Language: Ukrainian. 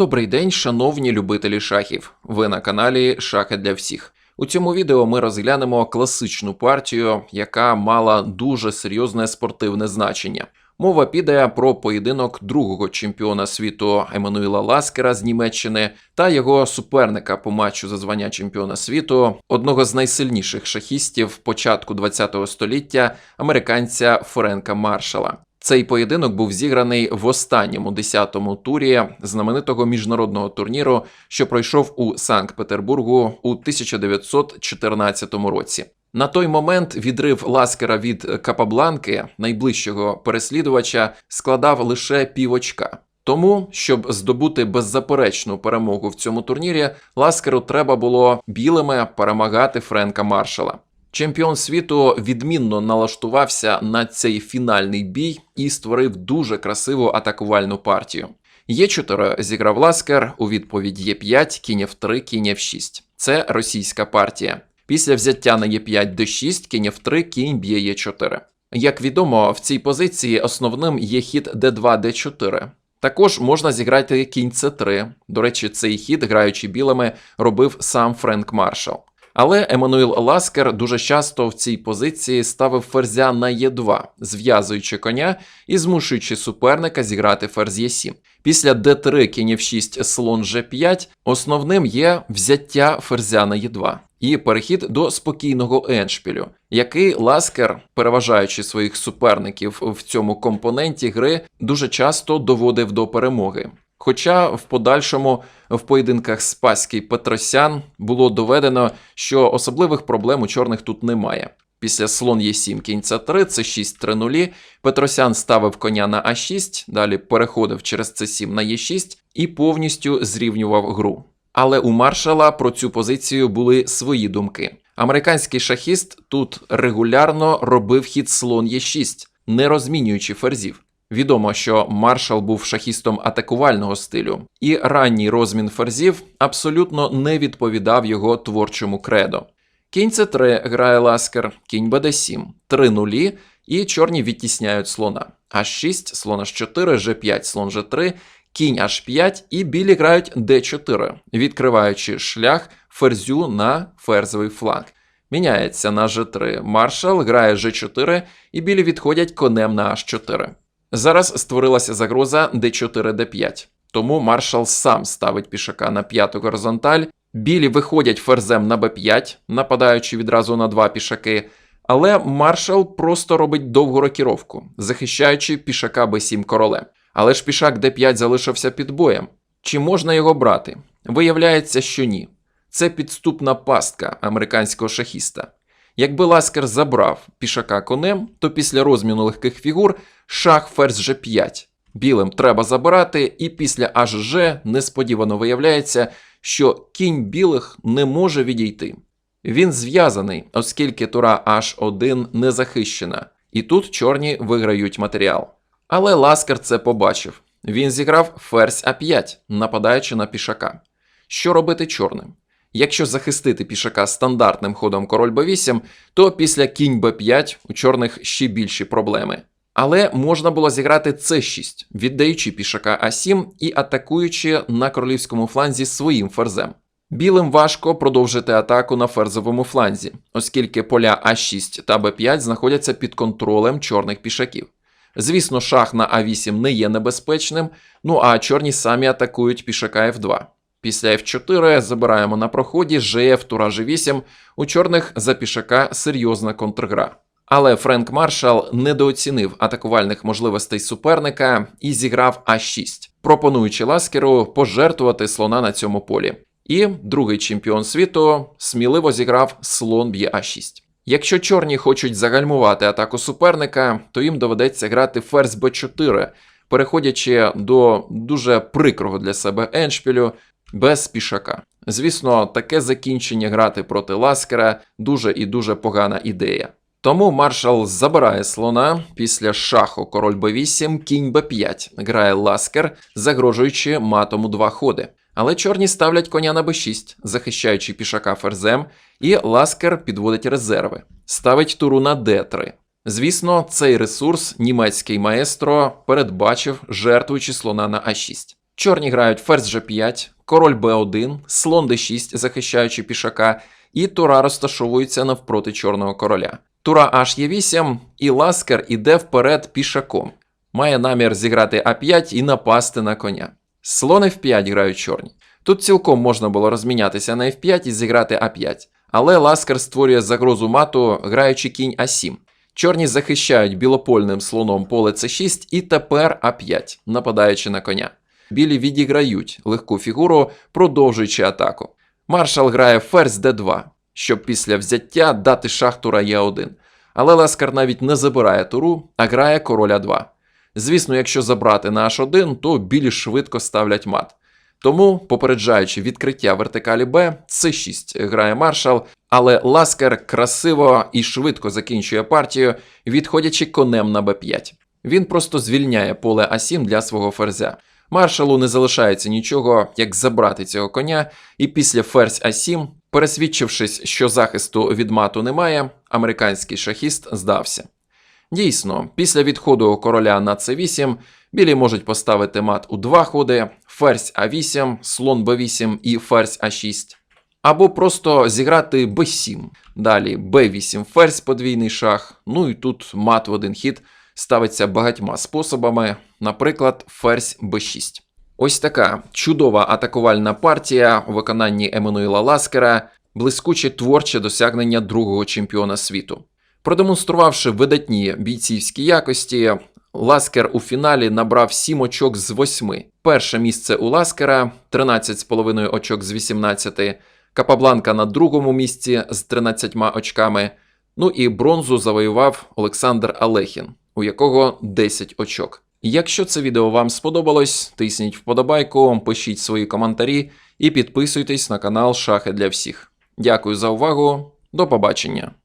Добрий день, шановні любителі шахів. Ви на каналі Шахи для всіх. У цьому відео ми розглянемо класичну партію, яка мала дуже серйозне спортивне значення. Мова піде про поєдинок другого чемпіона світу Еммануїла Ласкера з Німеччини та його суперника по матчу за звання чемпіона світу, одного з найсильніших шахістів початку ХХ століття, американця Френка Маршала. Цей поєдинок був зіграний в останньому 10-му турі знаменитого міжнародного турніру, що пройшов у Санкт-Петербургу у 1914 році. На той момент відрив Ласкера від Капабланки, найближчого переслідувача, складав лише півочка. Тому, щоб здобути беззаперечну перемогу в цьому турнірі, Ласкеру треба було білими перемагати Френка Маршала. Чемпіон світу відмінно налаштувався на цей фінальний бій і створив дуже красиву атакувальну партію. Є4 зіграв Ласкер у відповідь Є5, кінь F3, кінь F6. Це російська партія. Після взяття на Е5 Д6, кінь F3, кінь б'є Е4. Як відомо, в цій позиції основним є хід Д2 Д4. Також можна зіграти кінь С3. До речі, цей хід, граючи білими, робив сам Френк Маршал. Але Еммануїл Ласкер дуже часто в цій позиції ставив ферзя на Е2, зв'язуючи коня і змушуючи суперника зіграти ферзь Е7. Після Д3 кінь F6 слон G5 основним є взяття ферзя на Е2 і перехід до спокійного еншпілю, який Ласкер, переважаючи своїх суперників в цьому компоненті гри, дуже часто доводив до перемоги. Хоча в подальшому в поєдинках Спаський Петросян було доведено, що особливих проблем у чорних тут немає. Після слон Е7 кінь С3, це 6 3 нулі. Петросян ставив коня на А6, далі переходив через С7 на Е6 і повністю зрівнював гру. Але у маршала про цю позицію були свої думки. Американський шахіст тут регулярно робив хід слон Е6, не розмінюючи ферзів. Відомо, що маршал був шахістом атакувального стилю, і ранній розмін ферзів абсолютно не відповідав його творчому кредо. Кінь c 3 грає ласкер, кінь БД7, 3 нулі, і чорні відтісняють слона. H6, слон H4, G5, слон G3, кінь H5 і білі грають D4, відкриваючи шлях ферзю на ферзовий фланг. Міняється на G3. Маршал грає G4, і білі відходять конем на H4. Зараз створилася загроза d4 d5, тому маршал сам ставить пішака на п'яту горизонталь. Білі виходять ферзем на b5, нападаючи відразу на два пішаки. Але маршал просто робить довгу рокіровку, захищаючи пішака b7 королем. Але ж пішак d5 залишився під боєм. Чи можна його брати? Виявляється, що ні. Це підступна пастка американського шахіста. Якби Ласкер забрав пішака конем, то після розміну легких фігур шах ферзь G5. Білим треба забирати, і після HG несподівано виявляється, що кінь білих не може відійти. Він зв'язаний, оскільки тура H1 не захищена, і тут чорні виграють матеріал. Але Ласкер це побачив. Він зіграв ферзь А5, нападаючи на пішака. Що робити чорним? Якщо захистити пішака стандартним ходом король b8, то після кінь b5 у чорних ще більші проблеми. Але можна було зіграти c6, віддаючи пішака а7 і атакуючи на королівському фланзі своїм ферзем. Білим важко продовжити атаку на ферзовому фланзі, оскільки поля а6 та b5 знаходяться під контролем чорних пішаків. Звісно, шах на а8 не є небезпечним, ну а чорні самі атакують пішака f2. Після F4 забираємо на проході GF тура G8, у чорних за пішака серйозна контргра. Але Френк Маршал недооцінив атакувальних можливостей суперника і зіграв А6, пропонуючи Ласкеру пожертвувати слона на цьому полі. І другий чемпіон світу сміливо зіграв слон б'є А6. Якщо чорні хочуть загальмувати атаку суперника, то їм доведеться грати ферзь Б4, переходячи до дуже прикрого для себе еншпілю без пішака. Звісно, таке закінчення грати проти Ласкера дуже і дуже погана ідея. Тому маршал забирає слона після шаху король b8, кінь b5, грає ласкер, загрожуючи матом у два ходи. Але чорні ставлять коня на b6, захищаючи пішака ферзем, і ласкер підводить резерви, ставить туру на d3. Звісно, цей ресурс німецький маестро передбачив, жертвуючи слона на а6. Чорні грають ферзь G5, король B1, слон D6, захищаючи пішака, і тура розташовується навпроти чорного короля. Тура H є8, і ласкер іде вперед пішаком. Має намір зіграти А5 і напасти на коня. Слон F5 грають чорні. Тут цілком можна було розмінятися на F5 і зіграти А5. Але ласкер створює загрозу мату, граючи кінь А7. Чорні захищають білопольним слоном поле С6 і тепер А5, нападаючи на коня. Білі відіграють легку фігуру, продовжуючи атаку. Маршал грає ферзь d2, щоб після взяття дати шах тура Е1. Але Ласкар навіть не забирає туру, а грає короля 2. Звісно, якщо забрати на H1, то білі швидко ставлять мат. Тому, попереджаючи відкриття вертикалі Б, С6 грає маршал, але Ласкер красиво і швидко закінчує партію, відходячи конем на Б5. Він просто звільняє поле А7 для свого ферзя. Маршалу не залишається нічого, як забрати цього коня, і після ферзь А7, пересвідчившись, що захисту від мату немає, американський шахіст здався. Дійсно, після відходу короля на С8 білі можуть поставити мат у два ходи: ферзь А8, слон Б8 і ферзь А6. Або просто зіграти Б7. Далі Б8 ферзь подвійний шах. Ну і тут мат в один хід ставиться багатьма способами, наприклад, ферзь Б6. Ось така чудова атакувальна партія у виконанні Еммануїла Ласкера, блискуче творче досягнення другого чемпіона світу. Продемонструвавши видатні бійцівські якості, Ласкер у фіналі набрав 7 очок з 8. Перше місце у Ласкера 13,5 очок з 18, Капабланка на другому місці з 13 очками. Ну і бронзу завоював Олександр Алехін, у якого 10 очок. Якщо це відео вам сподобалось, тисніть вподобайку, пишіть свої коментарі і підписуйтесь на канал Шахи для всіх. Дякую за увагу, до побачення!